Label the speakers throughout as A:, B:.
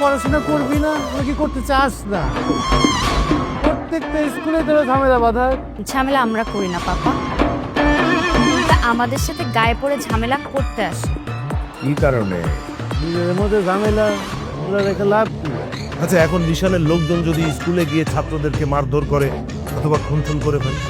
A: পড়াশোনা করবি না নাকি করতে চাস না? প্রত্যেকটা স্কুলে তোরা ঝামেলা বাধা
B: ঝামেলা আমরা করি না পাপা। তা আমাদের সাথে গায়ে পড়ে ঝামেলা করতে আসে।
C: কি কারণে?
A: নিজেদের মধ্যে ঝামেলা ওরা রেখে লাভ কি?
C: আচ্ছা এখন বিশালের লোকজন যদি স্কুলে গিয়ে ছাত্রদেরকে মারধর করে অথবা খুন করে ফেলে?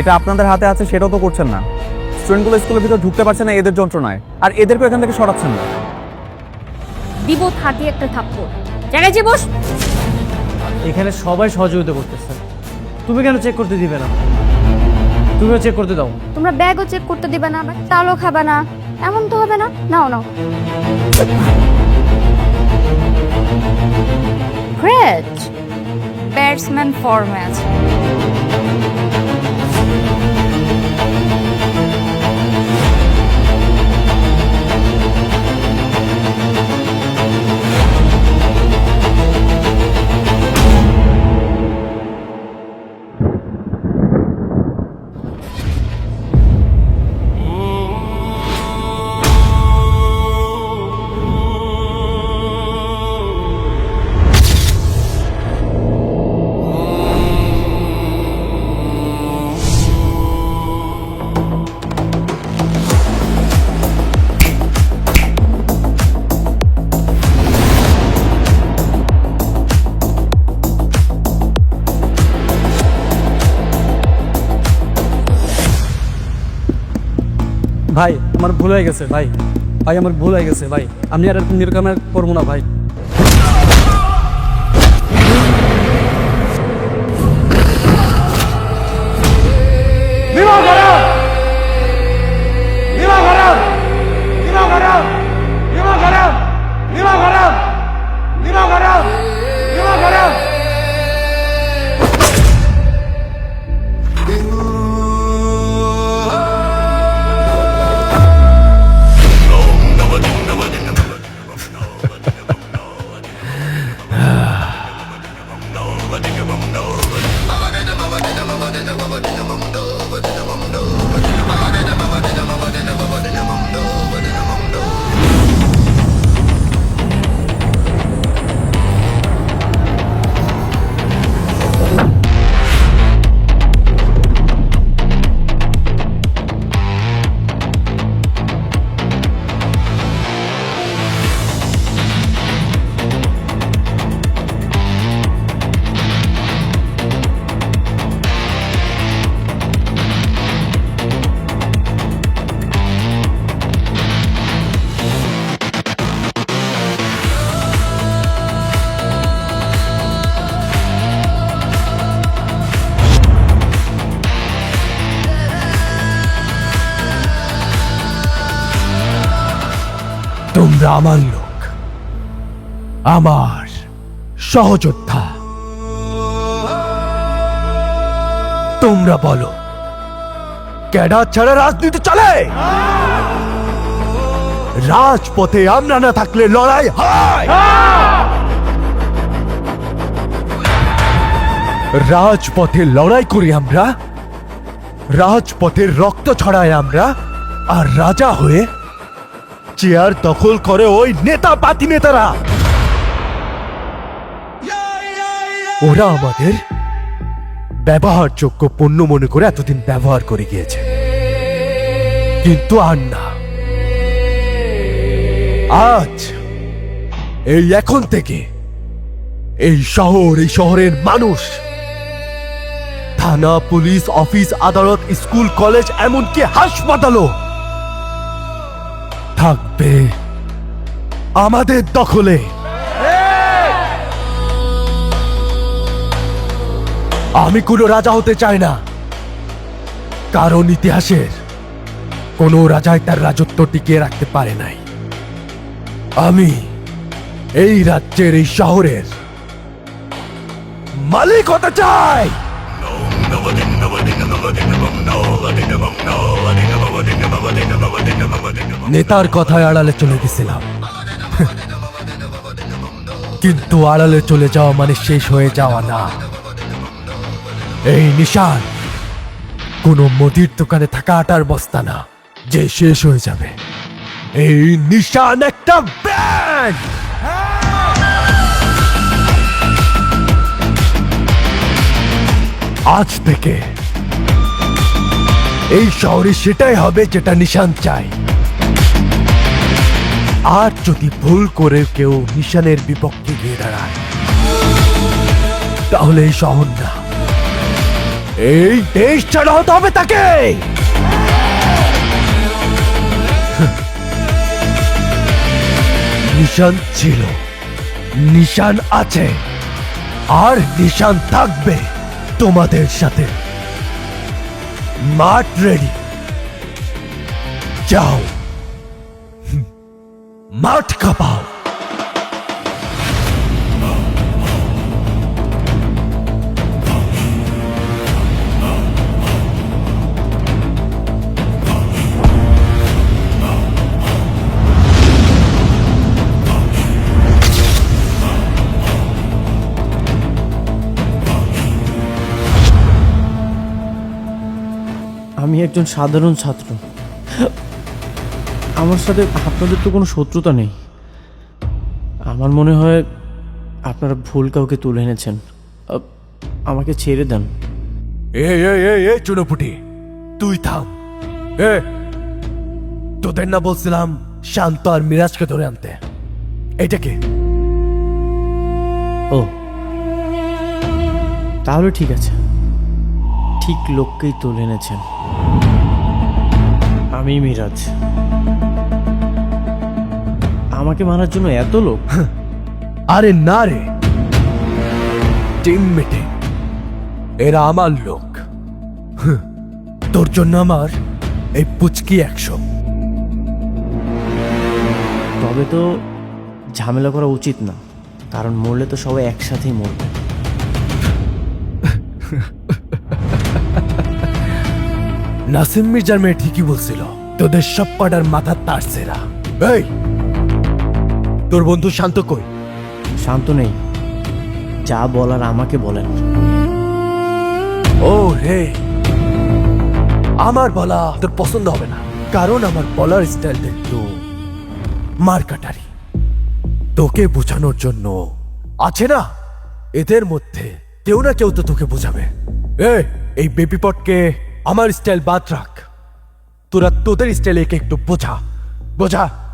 D: যেটা আপনাদের হাতে আছে সেটাও তো করছেন না। স্টুডেন্টগুলো স্কুলের ভিতরে ঢুকতে পারছে না এদের যন্ত্রণায়। আর এদেরকেও এখান থেকে সরাচ্ছেন না।
B: দিব থাকি একটা থাপ্পড়। জায়গায় যে বস।
A: এখানে সবাই সহযোগিতা করতেছে। তুমি কেন চেক করতে দিবে না? তুমিও চেক করতে দাও।
B: তোমরা ব্যাগও চেক করতে দিবে না চালও খাবে না। এমন তো হবে না। নাও নাও। ব্যাটসম্যান ফর্মে আছে।
E: আমার ভুল হয়ে গেছে, ভাই। ভাই, আমার ভুল হয়ে গেছে, ভাই। আমি আর এরকম এরকম করব না, ভাই।
F: আমার লোক। আমার সহযোদ্ধা। তোমরা বলো ক্যাডার ছাড়া রাজনীতি চলে? রাজপথে আমরা না থাকলে লড়াই হয়। রাজপথে লড়াই করি আমরা, রাজপথের রক্ত ছড়ায় আমরা, আর রাজা হয়ে চেয়ার দখল করে ওই নেতা পাতি নেতারা। ওরা আমাদের ব্যবহারযোগ্য পণ্য মনে করে এতদিন ব্যবহার করে গিয়েছে। কিন্তু আর না। আজ, এই এখন থেকে এই শহর, এই শহরের মানুষ, থানা, পুলিশ, অফিস, আদালত, স্কুল, কলেজ, এমনকি হাসপাতালও থাকবে আমাদের দখলে। আমি কোনো রাজা হতে চাই না। কারণ ইতিহাসের কোনো রাজাই তার রাজত্ব টিকিয়ে রাখতে পারে নাই। আমি এই রাজ্যের, এই শহরের মালিক হতে চাই। নেতার কথায় আড়ালে চলে গেছিলাম। কিন্তু আড়ালে চলে যাওয়া মানে শেষ হয়ে যাওয়া না। এই নিশান, কোনো মুদির দোকানে থাকা আটার বস্তা না, যে শেষ হয়ে যাবে। এই নিশান একটা ব্যান্ড আজ থেকে এই শহরে সেটাই হবে যেটা নিশান চাই আর যদি ভুল করে কেউ নিশানের বিপক্ষে গিয়ে দাঁড়ায়, তাহলে এই শহর না। এই দেশ ছাড়া হতে হবে তাকে! নিশান ছিল। নিশান আছে। আর নিশান থাকবে তোমাদের সাথে। মাঠ রেডি যাও হুম, মাঠ কাঁপাও
A: একজন সাধারণ ছাত্র। আমার সাথে আপনাদের তো কোনো শত্রুতা নেই। আমার মনে হয় আপনারা ভুল কাউকে তুলে এনেছেন। আমাকে ছেড়ে দেন।
F: এ এ এ এ চুনোপুটি তুই থাম। এ তোদের না বলছিলাম শান্ত আর মিরাজকে ধরে আনতে। এটা কে?
A: ও তাহলে ঠিক আছে। ঠিক লোককেই তুলে এনেছেন। আমি মিরাজ। আমাকে মারার জন্য এত লোক?
F: আরে না রে। টিম মিটিং এরা আমার লোক। তোর জন্য আমার এই পুচকি একশো।
A: তবে তো ঝামেলা করা উচিত না কারণ মরলে তো সবাই একসাথেই মরবে।
F: নাসিম মির্জার মেয়ে ঠিকই বলছিল তোদের সব কটার মাথার তার সেরা এই! তোর বন্ধু শান্ত কই?
A: শান্ত নেই। যা বলার আমাকে বলেন।
F: ও রে! আমার বলা তোর পছন্দ হবে না। কারণ আমার বলার স্টাইলটা একটু মারকাটারি। তোকে বোঝানোর জন্য আছে না? এদের মধ্যে কেউ না কেউ তো তোকে বোঝাবে। এই বেবি পটকে আমার স্টাইল বাদ রাখ। তোরা তোদের স্টাইল একে একটু বোঝা। বোঝা?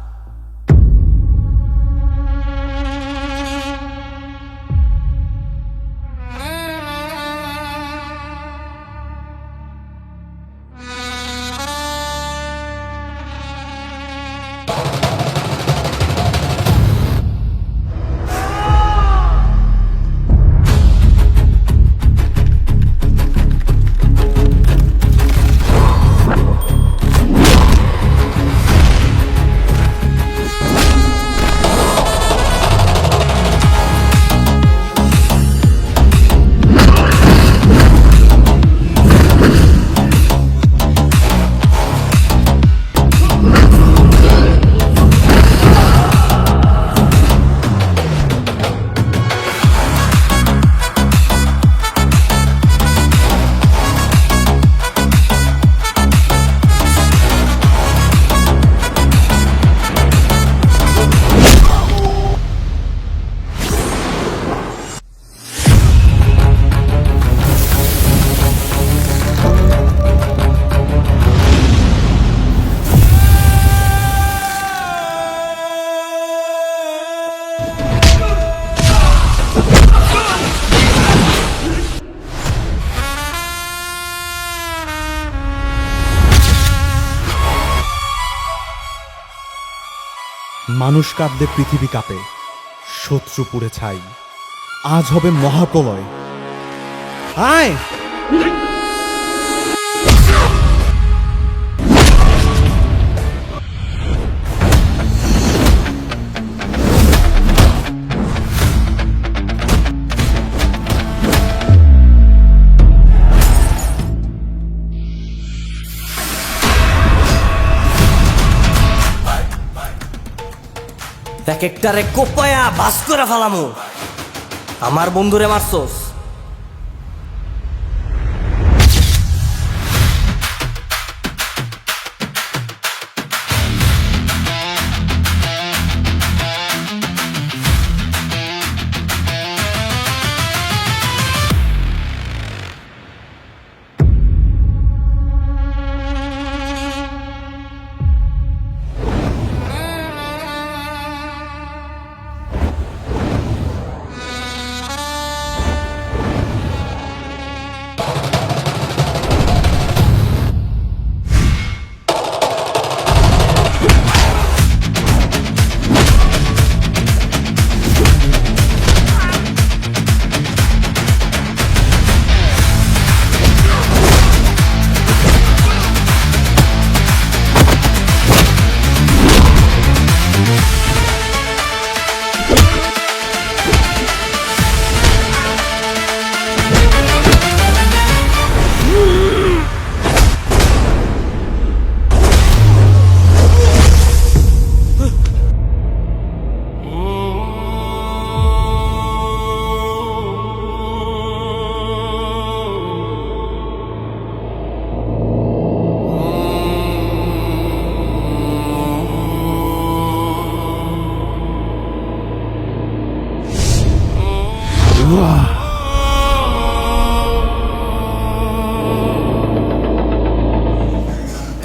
G: মানুষ কাঁপবে পৃথিবী কাঁপে শত্রু পুড়ে ছাই। আজ হবে মহাপ্রলয়। আয়!
H: এক একটারে কোপায়া বাস করে ফেলামু। আমার বন্ধুরে মারছস।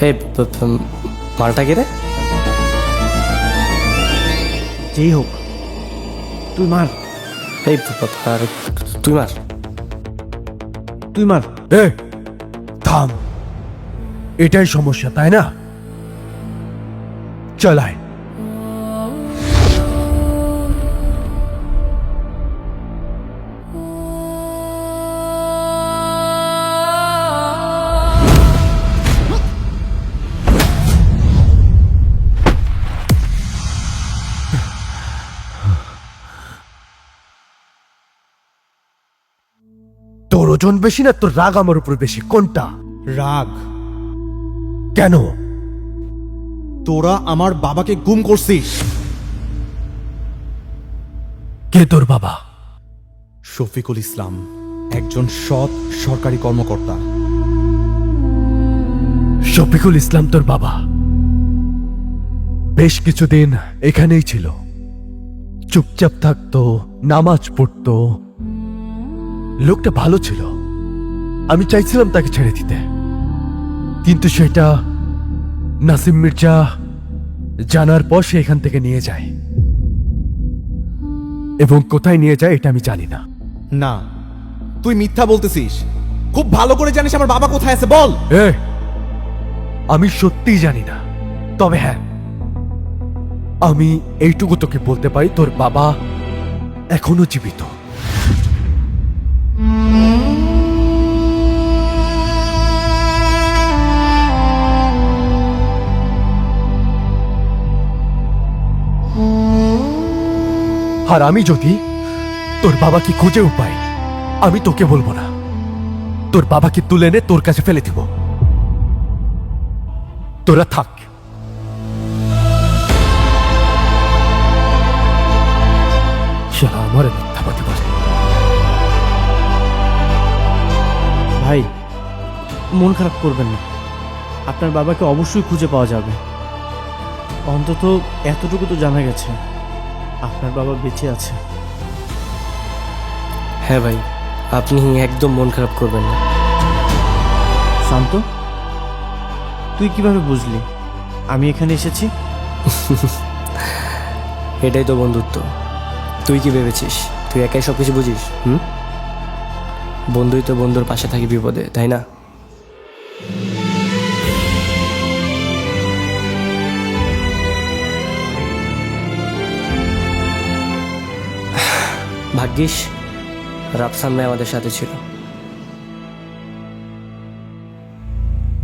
H: এই মালটা কে রে?
A: যেই হোক তুই মার।
H: এই আর তুই মার।
A: তুই মার।
F: এ থাম। এটাই সমস্যা তাই না? চলায় ওজন বেশি না? তোর রাগ আমার উপর বেশি। কোনটা?
G: রাগ।
F: কেন?
G: তোরা আমার বাবাকে গুম করছিস।
F: কে তোর বাবা?
G: শফিকুল ইসলাম একজন সৎ সরকারি কর্মকর্তা।
F: শফিকুল ইসলাম তোর বাবা। বেশ কিছুদিন এখানেই ছিল। চুপচাপ থাকতো নামাজ পড়তো লোকটা ভালো ছিল। আমি চাইছিলাম তাকে ছেড়ে দিতে। কিন্তু সেটা নাসিম মির্জা জানার পর সে এখান থেকে নিয়ে যায়। এবং কোথায় নিয়ে যায় এটা আমি জানি না।
G: না তুই মিথ্যা বলতেছিস। খুব ভালো করে জানিস আমার বাবা কোথায় আছে বল।
F: এ আমি সত্যিই জানি না। তবে হ্যাঁ আমি এইটুকু তোকে বলতে পারি তোর বাবা এখনও জীবিত। আর আমি যদি তোর বাবাকে খুঁজেও পাই, আমি তোকে বলব না। তোর বাবাকে তুলে এনে তোর কাছে ফেলে দিব। তোরা থাক। আমার মিথ্যাবাদী বলে।
A: ভাই মন খারাপ করবেন না। আপনার বাবাকে অবশ্যই খুঁজে পাওয়া যাবে। অন্তত এতটুকু তো জানা গেছে আপনার বাবা বেঁচে আছে।
H: হ্যাঁ ভাই আপনি একদম মন খারাপ করবেন না।
A: শান্ত তুই কীভাবে বুঝলি? আমি এখানে এসেছি?
H: এটাই তো বন্ধুত্ব। তুই কি ভেবেছিস? তুই একাই সব কিছু বুঝিস হুম? বন্ধুই তো বন্ধুর পাশে থাকি বিপদে, তাই না? ভাগ্যিস, রাফসান ভাই আমাদের সাথে ছিল।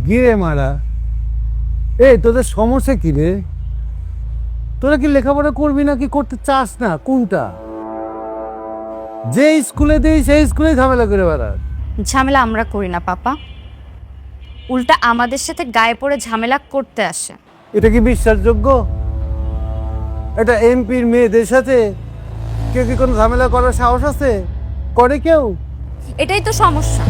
I: গিরে মারা। এ তোদের সমস্যা কি রে? তোরা কি লেখাপড়া করবি না কি করতে চাস না? কোনটা? যে স্কুলে দিই সেই স্কুলে ঝামেলা করে বেড়াস
B: ঝামেলা আমরা করি না পাপা। উল্টা আমাদের সাথে গায়ে পড়ে ঝামেলা করতে আসে।
I: এটা কি বিশ্বাসযোগ্য? এটা এমপির মেয়েদের সাথে কেউ কি কোনো ঝামেলা করার সাহস আছে? করে কেউ?
B: এটাই তো সমস্যা।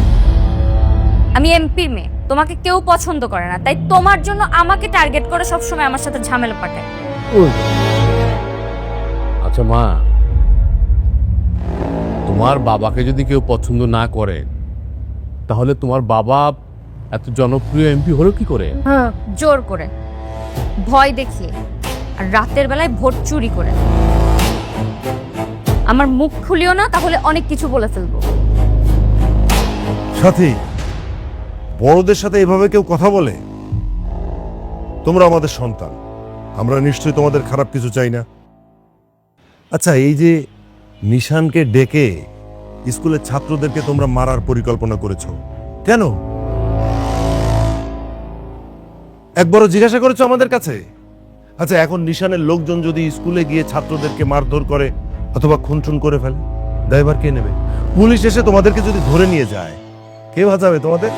B: আমি এমপির মেয়ে তোমাকে কেউ পছন্দ করে না তাই তোমার জন্য আমাকে টার্গেট করে সবসময় আমার সাথে ঝামেলা পাঠায়।
J: আচ্ছা মা তোমার বাবাকে যদি কেউ পছন্দ না করে তাহলে তোমার বাবা এত জনপ্রিয় এমপি হলো কি করে?
I: হ্যাঁ
B: জোর করে। ভয় দেখিয়ে আর রাতের বেলায় ভোট চুরি করে। আমার মুখ খুলিও না তাহলে অনেক কিছু বলে ফেলব।
C: সাথী বড়দের সাথে এভাবে কেউ কথা বলে? তোমরা আমাদের সন্তান। আমরা নিশ্চয়ই তোমাদের খারাপ কিছু চাই না। আচ্ছা এই যে নিশানকে ডেকে স্কুলের ছাত্রদেরকে তোমরা মারার পরিকল্পনা করেছ। কেন? একবারও জিজ্ঞাসা করেছ আমাদের কাছে? আচ্ছা এখন নিশানের লোকজন যদি স্কুলে গিয়ে ছাত্রদেরকে মারধর করে অথবা খুনচুন করে ফেলে দায়ভার কে নেবে? পুলিশ এসে তোমাদেরকে যদি ধরে নিয়ে যায়, কে বাঁচাবে তোমাদের?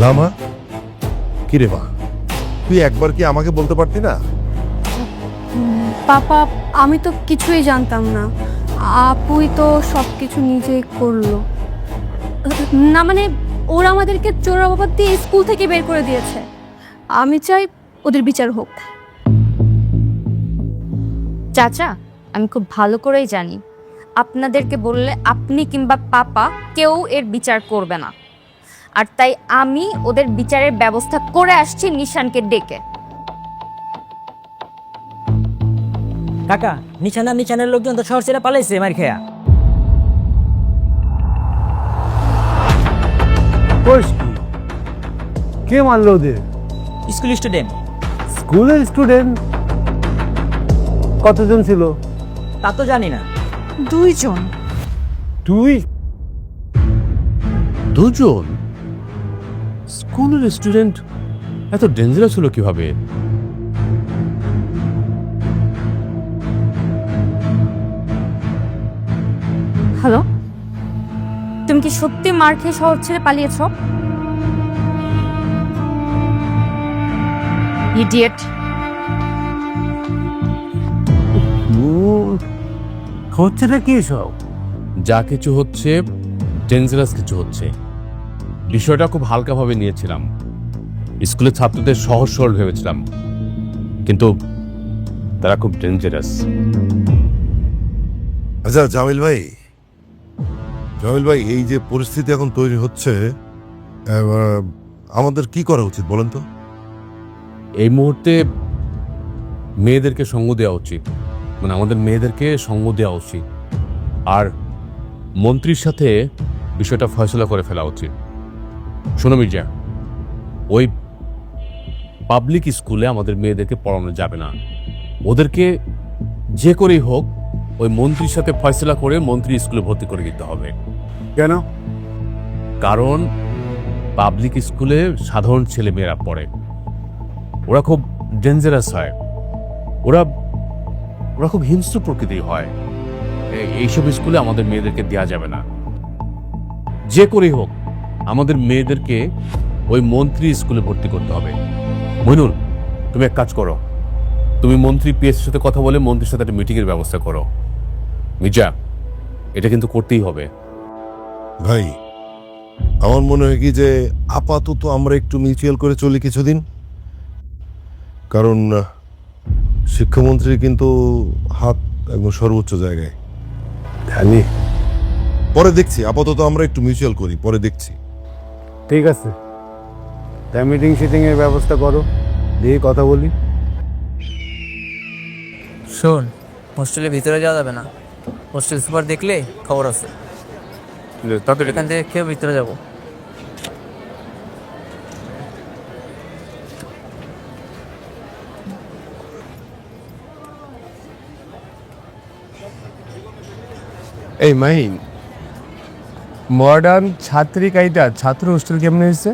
C: লামা কি রে মা, তুই একবার কি আমাকে বলতে পারতি না?
K: পাপা, আমি তো কিছুই জানতাম না। আপুই তো সব কিছু নিজেই করল। না মানে ওরা আমাদেরকে চোরাবাবাদ দিয়ে স্কুল থেকে বের করে দিয়েছে। আমি চাই ওদের বিচার হোক।
B: চাচা, আমি খুব ভালো করেই জানি। আপনাদেরকে বললে আপনি কিংবা পাপা কেউ এর বিচার করবে না। আর তাই আমি ওদের বিচারের ব্যবস্থা করে আসছি নিশানকে ডেকে।
L: কাকা নিশানা নিশানের লোকজন তো শহর ছেড়ে পালাইছে মার খেয়া।
I: কোষ কি? কে মারলো ওদের?
L: School student.
I: স্কুলের স্টুডেন্ট? কতজন ছিল?
L: তা তো জানি না।
K: দুইজন।
I: তুই
J: দুজন? স্কুলের স্টুডেন্ট? এত ডেঞ্জারাস হলো কীভাবে?
B: তুমি কি সত্যি মার খেয়ে শহর ছেড়ে পালিয়েছ? ইডিয়েট
I: হচ্ছে না কি সব
J: যা কিছু হচ্ছে ডেঞ্জারাস কিছু হচ্ছে। বিষয়টা খুব হালকাভাবে নিয়েছিলাম। স্কুলের ছাত্রদের সহজ সরল ভেবেছিলাম। কিন্তু তারা খুব ডেঞ্জারাস
C: আচ্ছা জামিল ভাই জামিল ভাই, এই যে পরিস্থিতি এখন তৈরি হচ্ছে আমাদের কি করা উচিত বলেন তো?
J: এই মুহূর্তে মেয়েদেরকে সঙ্গ দেওয়া উচিত। মানে আমাদের মেয়েদেরকে সঙ্গ দেওয়া উচিত। আর মন্ত্রীর সাথে বিষয়টা ফয়সলা করে ফেলা উচিত। শোনো মির্জা, ওই পাবলিক স্কুলে আমাদের মেয়েদেরকে পড়ানো যাবে না। ওদেরকে যে করেই হোক ওই মন্ত্রীর সাথে ফয়সলা করে মন্ত্রী স্কুলে ভর্তি করে দিতে হবে।
I: কেন?
J: কারণ পাবলিক স্কুলে সাধারণ ছেলেমেয়েরা পড়ে। ওরা খুব ডেঞ্জারাস হয়। ওরা ওরা খুব হিংস্র প্রকৃতির হয়। এইসব স্কুলে আমাদের মেয়েদেরকে দেওয়া যাবে না। যে করেই হোক আমাদের মেয়েদেরকে ওই মন্ত্রী স্কুলে ভর্তি করতে হবে। মইনুল তুমি এক কাজ করো। তুমি মন্ত্রী পিএসের সাথে কথা বলে মন্ত্রীর সাথে একটা মিটিংয়ের ব্যবস্থা করো। মির্জা এটা কিন্তু করতেই হবে।
C: ভাই আমার মনে হয় কি যে আপাতত আমরা একটু মিউচুয়াল করে চলি কিছুদিন। কারণ আহ, শিক্ষামন্ত্রীর কিন্তু হাত একদম সর্বোচ্চ জায়গায়।
I: খালি
C: পরে দেখছি আপাতত আমরা একটু মিউচুয়াল করি পরে দেখছি।
I: ঠিক আছে। তাই মিটিং শিটিং এর ব্যবস্থা করো দিয়ে কথা বলি।
L: শোন হোস্টেলের ভিতরে যাওয়া যাবে না। হোস্টেল সুপার দেখলে খবর আছে। এখান থেকে কেউ ভিতরে যাব।
J: এই মাহিন
D: মডার্ন ছাত্রী কাইটা ছাত্র হোস্টেল কেমন হয়েছে?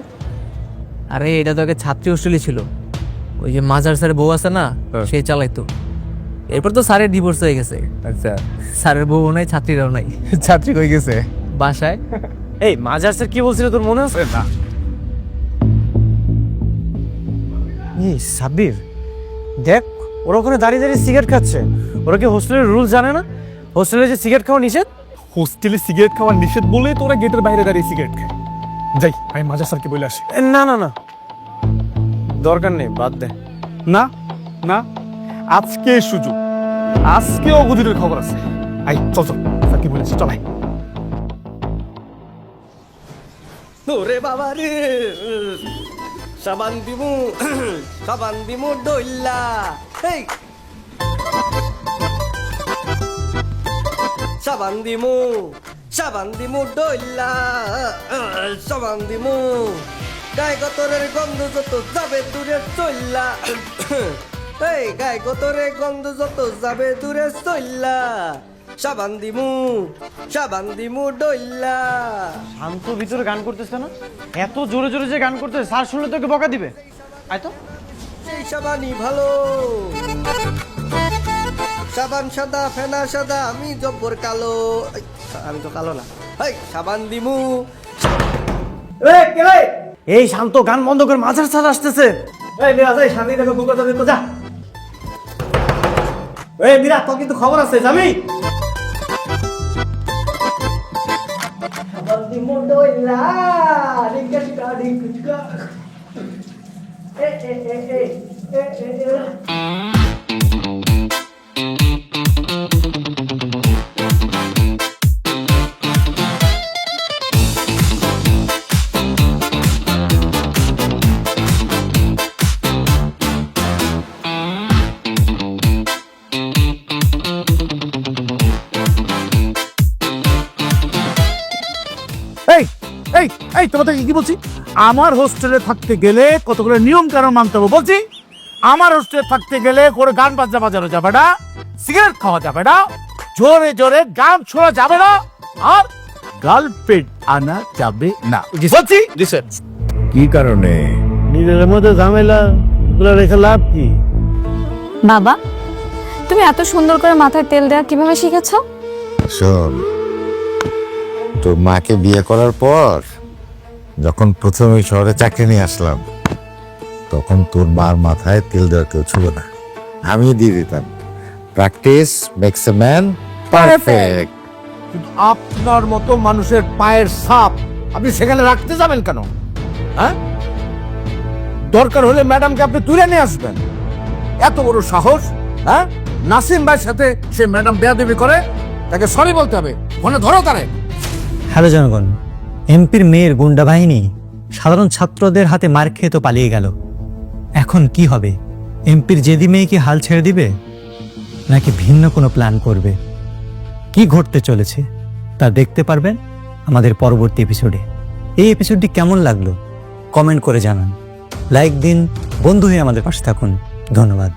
L: আরে এটা তো আগে ছাত্রী হোস্টেলই ছিল। ওই যে মাজার স্যারের বউ আছে না সে চালাইতো। এরপর তো স্যারের ডিভোর্স হয়ে গেছে।
D: আচ্ছা।
L: স্যারের বউ নাই ছাত্রীরাও নাই।
D: ছাত্রী কই গেছে?
L: বাসায়।
E: এই মাজার স্যার কি বলছিল তোর মনে আছে?
D: না।
E: এই সাব্বির দেখ ওরা ওখানে দাঁড়িয়ে দাঁড়িয়ে সিগারেট খাচ্ছে। ওরা কি হোস্টেলের রুল জানে না? হোস্টেলে যে সিগারেট খাওয়া নিষেধ?
M: হোস্টেলে সিগারেট খাওয়া নিষেধ বলে তোরা গেটের বাইরে দাঁড়িয়ে সিগারেট খায়। যাই আমি মাজা স্যারকে বলে আসি।
E: না না না। দরকার নেই বাদ দে।
M: না না। আজকে সুযোগ। আজকে অবধিরের খবর আছে। আই, চল চল স্যারকে বলে আসি চলাই
N: ওরে বাবা রে, সাবান দিমু সাবান দিমু ডইল্লা। এই সাবান দিমু সাবান দিমু ডইল্লা। সাবান দিমু। গায়ে গতরের গন্ধ যত যাবে দূরে চইল্লা। এই গায়ে গতরের গন্ধ যত যাবে দূরে চইল্লা সাবান দিমু সাবান দিমু ডইল্লা
E: শান্ত ভিতরে গান করতেছে না এত জোরে জোরে যে গান করতেছে স্যার শুনলে তোকে বকা দিবে। আয় তো।
N: সেই সাবানই ভালো। সাবান সাদা ফেনা সাদা আমি জব্বর কালো। আমি তো কালো না। এই সাবান দিমু।
E: এই শান্ত গান বন্ধ করে মাঝার স্যার আসতেছে। এই মিরাজ এই শান্তি দেখো কুকুর তাদের তো যা এই মিরাজ তোর কিন্তু খবর আছে যাবি
I: এই এই এই তোমাদের কি বলছি? আমার হোস্টেলে থাকতে গেলে কতগুলো নিয়ম কানুন মানতে হবে বলছি? আমার হোস্টেলে থাকতে গেলে করে গান বাজনা বাজানো যাবে না সিগারেট খাওয়া যাবে না জোরে জোরে গান ছোড়া যাবে না আর গার্লফ্রেন্ড আনা যাবে না। বলছি?
O: কি কারণে?
I: নিজের মধ্যে ঝামেলা রেখে লাভ কি?
P: বাবা তুমি এত সুন্দর করে মাথায় তেল দেওয়া কীভাবে শিখেছো?
Q: শোন তোর মাকে বিয়ে করার পর যখন প্রথম শহরে চাকরি নিয়ে আসলাম তখন তোর মার মাথায় তেল দেওয়ার কেউ ছিল না। আমি দিয়ে দিতাম। Practice makes a man
I: perfect আপনার মতো মানুষের পায়ের সাপ আপনি সেখানে রাখতে যাবেন কেন? হ্যাঁ? দরকার হলে ম্যাডামকে আপনি তুলে নিয়ে আসবেন। এত বড় সাহস হ্যাঁ? নাসিম ভাইয়ের সাথে সে ম্যাডাম বেয়াদবি করে তাকে সরি বলতে হবে। ফোনে ধরো তারে।
R: হ্যালো জনগণ এমপির মেয়ের গুন্ডা বাহিনী সাধারণ ছাত্রদের হাতে মার খেয়ে তো পালিয়ে গেল। এখন কি হবে? এমপির জেদি মেয়ে কি হাল ছেড়ে দিবে? নাকি ভিন্ন কোনো প্ল্যান করবে? কি ঘটতে চলেছে? তা দেখতে পারবেন আমাদের পরবর্তী এপিসোডে এই এপিসোডটি কেমন লাগল? কমেন্ট করে জানান। লাইক দিন, বন্ধু হয়ে আমাদের পাশে থাকুন। ধন্যবাদ।